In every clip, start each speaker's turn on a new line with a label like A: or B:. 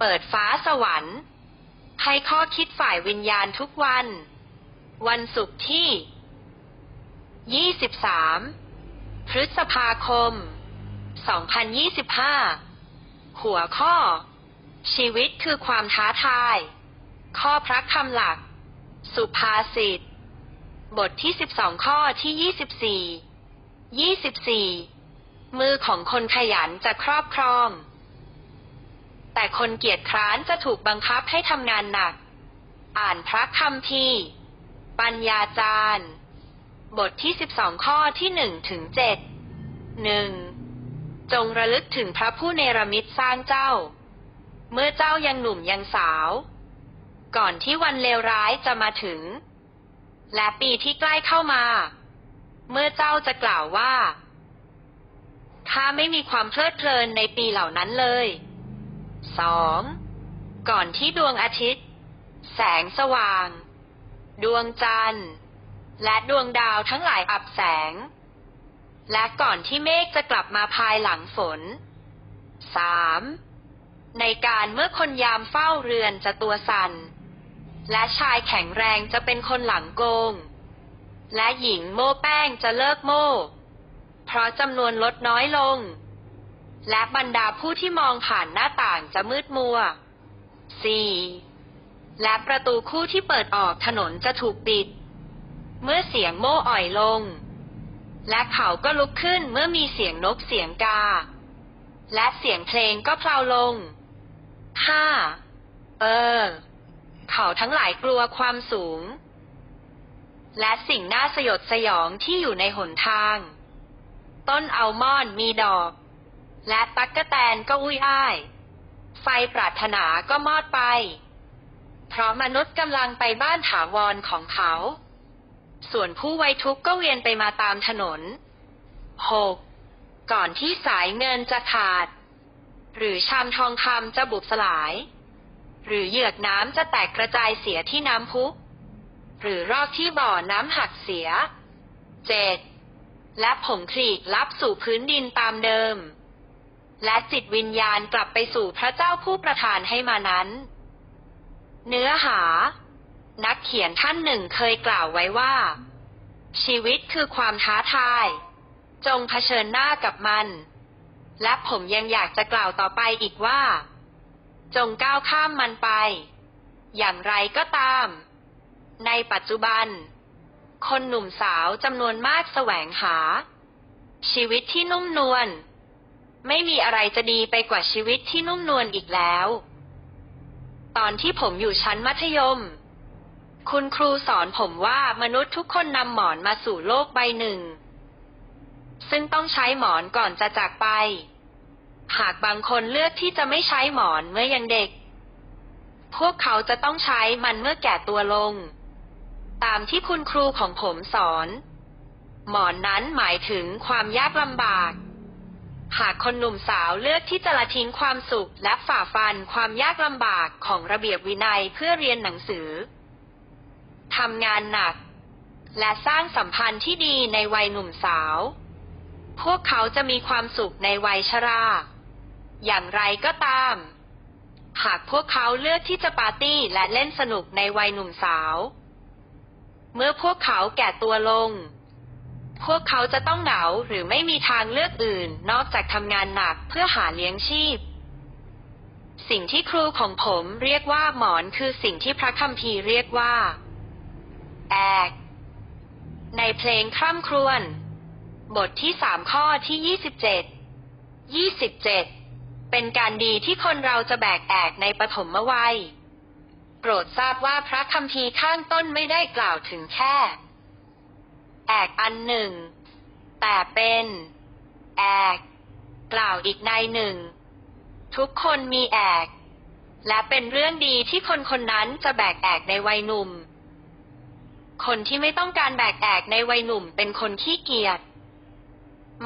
A: เปิดฟ้าสวรรค์ ให้ข้อคิดฝ่ายวิญญาณทุกวัน วันศุกร์ที่ 23 พฤษภาคม 2025 หัวข้อ ชีวิตคือความท้าทาย ข้อพระคำหลัก สุภาษิต บทที่ 12 ข้อที่ 24 24 มือของคนขยันจะครอบครอง แต่คนเกียจคร้านจะถูกบังคับให้ทำงานหนัก อ่านพระคำพีปัญญาจารย์ บทที่ 12 ข้อที่1ถึง7 1. จงระลึกถึงพระผู้เนรมิตสร้างเจ้า เมื่อเจ้ายังหนุ่มยังสาว ก่อนที่วันเลวร้ายจะมาถึง และปีที่ใกล้เข้ามา เมื่อเจ้าจะกล่าวว่าข้าไม่มีความเพลิดเพลินในปีเหล่านั้นเลย สองก่อนที่ดวงอาทิตย์ แสงสว่าง ดวงจันทร์ และดวงดาวทั้งหลายอับแสง และก่อนที่เมฆจะกลับมาภายหลังฝนสามในการเมื่อคนยามเฝ้าเรือนจะตัวสัน่น และชายแข็งแรงจะเป็นคนหลังโกง และหญิงโม่แป้งจะเลิกโม่ เพราะจำนวนลดน้อยลง และบรรดาผู้ที่มองผ่านหน้าต่างจะมืดมัว 4. และประตูคู่ที่เปิดออกถนนจะถูกปิด เมื่อเสียงโม่อ่อยลง และเขาก็ลุกขึ้นเมื่อมีเสียงนกเสียงกา และเสียงเพลงก็เพลาลง 5. เออ เขาทั้งหลายกลัวความสูง และสิ่งน่าสยดสยองที่อยู่ในหนทาง ต้นอัลมอนด์มีดอก และตั๊กกะแตนก็อุ้ยอ้าย ไฟปรารถนาก็มอดไป เพราะมนุษย์กำลังไปบ้านถาวรของเขา ส่วนผู้ไวทุกข์ก็เวียนไปมาตามถนน 6. ก่อนที่สายเงินจะขาด หรือชามทองคำจะบุบสลาย หรือเหยือกน้ำจะแตกกระจายเสียที่น้ำพุ หรือรอกที่บ่อน้ำหักเสีย 7. และผงคลีกลับสู่พื้นดินตามเดิม และจิตวิญญาณกลับไปสู่พระเจ้าผู้ประทานให้มานั้น เนื้อหา นักเขียนท่านหนึ่งเคยกล่าวไว้ว่า ชีวิตคือความท้าทาย จงเผชิญหน้ากับมัน และผมยังอยากจะกล่าวต่อไปอีกว่า จงก้าวข้ามมันไป อย่างไรก็ตาม ในปัจจุบัน คนหนุ่มสาวจำนวนมากแสวงหา ชีวิตที่นุ่มนวล ไม่มีอะไรจะดีไปกว่าชีวิตที่นุ่มนวลอีกแล้ว ตอนที่ผมอยู่ชั้นมัธยม คุณครูสอนผมว่ามนุษย์ทุกคนนำหมอนมาสู่โลกใบหนึ่ง ซึ่งต้องใช้หมอนก่อนจะจากไป หากบางคนเลือกที่จะไม่ใช้หมอนเมื่อยังเด็ก พวกเขาจะต้องใช้มันเมื่อแก่ตัวลง ตามที่คุณครูของผมสอน หมอนนั้นหมายถึงความยากลำบาก หากคนหนุ่มสาวเลือกที่จะละทิ้งความสุขและฝ่าฟันความยากลำบากของระเบียบวินัยเพื่อเรียนหนังสือ ทำงานหนัก และสร้างสัมพันธ์ที่ดีในวัยหนุ่มสาว พวกเขาจะมีความสุขในวัยชรา อย่างไรก็ตาม หากพวกเขาเลือกที่จะปาร์ตี้และเล่นสนุกในวัยหนุ่มสาว เมื่อพวกเขาแก่ตัวลง พวกเขาจะต้องเหงาหรือไม่มีทางเลือกอื่น นอกจากทำงานหนักเพื่อหาเลี้ยงชีพ สิ่งที่ครูของผมเรียกว่าหมอนคือสิ่งที่พระคัมภีร์เรียกว่า แอก ในเพลงคร่ำครวญบทที่สามข้อที่ยี่สิบเจ็ดยี่สิบเจ็ดเป็นการดีที่คนเราจะแบกแอกในปฐมวัย โปรดทราบว่าพระคัมภีร์ข้างต้นไม่ได้กล่าวถึงแค่ แอกอันหนึ่ง แต่เป็นแอกกล่าวอีกในหนึ่ง ทุกคนมีแอก และเป็นเรื่องดีที่คนคนนั้นจะแบกแอกในวัยหนุ่ม คนที่ไม่ต้องการแบกแอกในวัยหนุ่มเป็นคนขี้เกียจ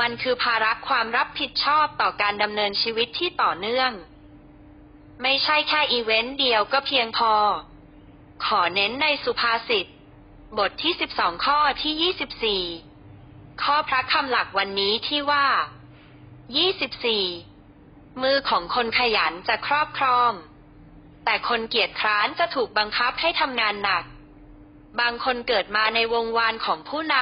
A: มันคือภาระความรับผิดชอบต่อการดำเนินชีวิตที่ต่อเนื่อง ไม่ใช่แค่อีเวนต์เดียวก็เพียงพอ ขอเน้นในสุภาษิต บทที่ 12 ข้อที่ 24 ข้อพระคำหลักวันนี้ที่ว่า 24 มือของคนขยันจะครอบครองแต่คนเกียจคร้านจะถูกบังคับให้ทำงานหนัก บางคนเกิดมาในวงวานของผู้น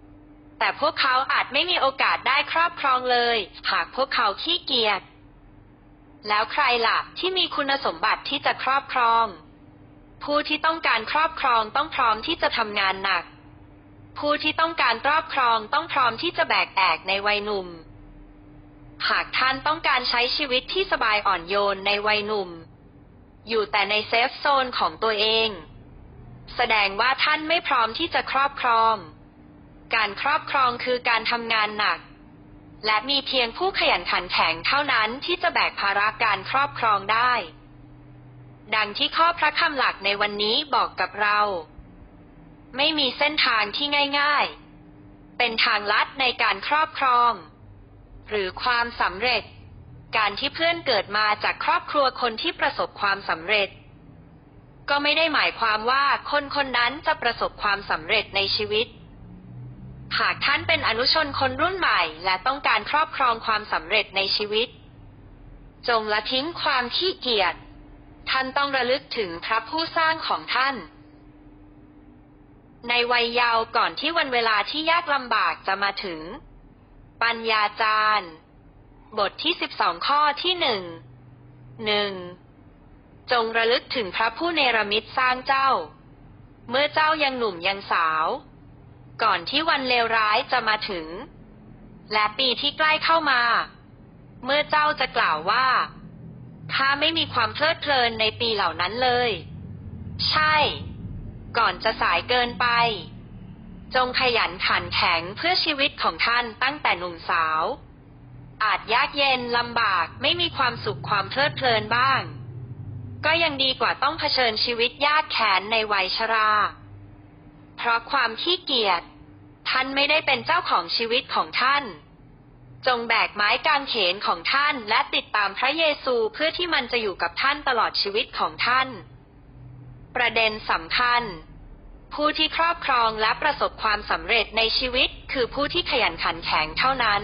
A: ำ แต่พวกเขาอาจไม่มีโอกาสได้ครอบครองเลย หากพวกเขาขี้เกียจ แล้วใครล่ะที่มีคุณสมบัติที่จะครอบครอง ผู้ที่ต้องการครอบครองต้องพร้อมที่จะทำงานหนัก ผู้ที่ต้องการครอบครองต้องพร้อมที่จะแบกแอกในวัยหนุ่ม หากท่านต้องการใช้ชีวิตที่สบายอ่อนโยนในวัยหนุ่ม อยู่แต่ในเซฟโซนของตัวเอง แสดงว่าท่านไม่พร้อมที่จะครอบครอง การครอบครองคือการทำงานหนัก และมีเพียงผู้ขยันขันแข็งเท่านั้นที่จะแบกภาระการครอบครองได้ ดังที่ข้อพระคำหลักในวันนี้บอกกับเรา ไม่มีเส้นทางที่ง่ายๆ เป็นทางลัดในการครอบครอง หรือความสำเร็จ การที่เพื่อนเกิดมาจากครอบครัวคนที่ประสบความสำเร็จ ก็ไม่ได้หมายความว่าคนคนนั้นจะประสบความสำเร็จในชีวิต หากท่านเป็นอนุชนคนรุ่นใหม่และต้องการครอบครองความสำเร็จในชีวิต จงละทิ้งความขี้เกียจ ท่านต้องระลึกถึงพระผู้สร้างของท่าน ในวัยเยาว์ก่อนที่วันเวลาที่ยากลำบากจะมาถึง ปัญญาจารย์ บทที่สิบสองข้อที่หนึ่งหนึ่งจงระลึกถึงพระผู้เนรมิตสร้างเจ้า เมื่อเจ้ายังหนุ่มยังสาว ก่อนที่วันเลวร้ายจะมาถึง และปีที่ใกล้เข้ามา เมื่อเจ้าจะกล่าวว่า ข้าไม่มีความเพลิดเพลินในปีเหล่านั้นเลย ใช่ ก่อนจะสายเกินไป จงขยันขันแข็งเพื่อชีวิตของท่านตั้งแต่หนุ่มสาว อาจยากเย็นลำบากไม่มีความสุขความเพลิดเพลินบ้าง ก็ยังดีกว่าต้องเผชิญชีวิตยากแค้นในวัยชรา เพราะความขี้เกียจท่านไม่ได้เป็นเจ้าของชีวิตของท่าน จงแบกไม้กางเขนของท่านและติดตามพระเยซูเพื่อที่มันจะอยู่กับท่านตลอดชีวิตของท่าน ประเด็นสำคัญ ผู้ที่ครอบครองและประสบความสำเร็จในชีวิต คือผู้ที่ขยันขันแข็งเท่านั้น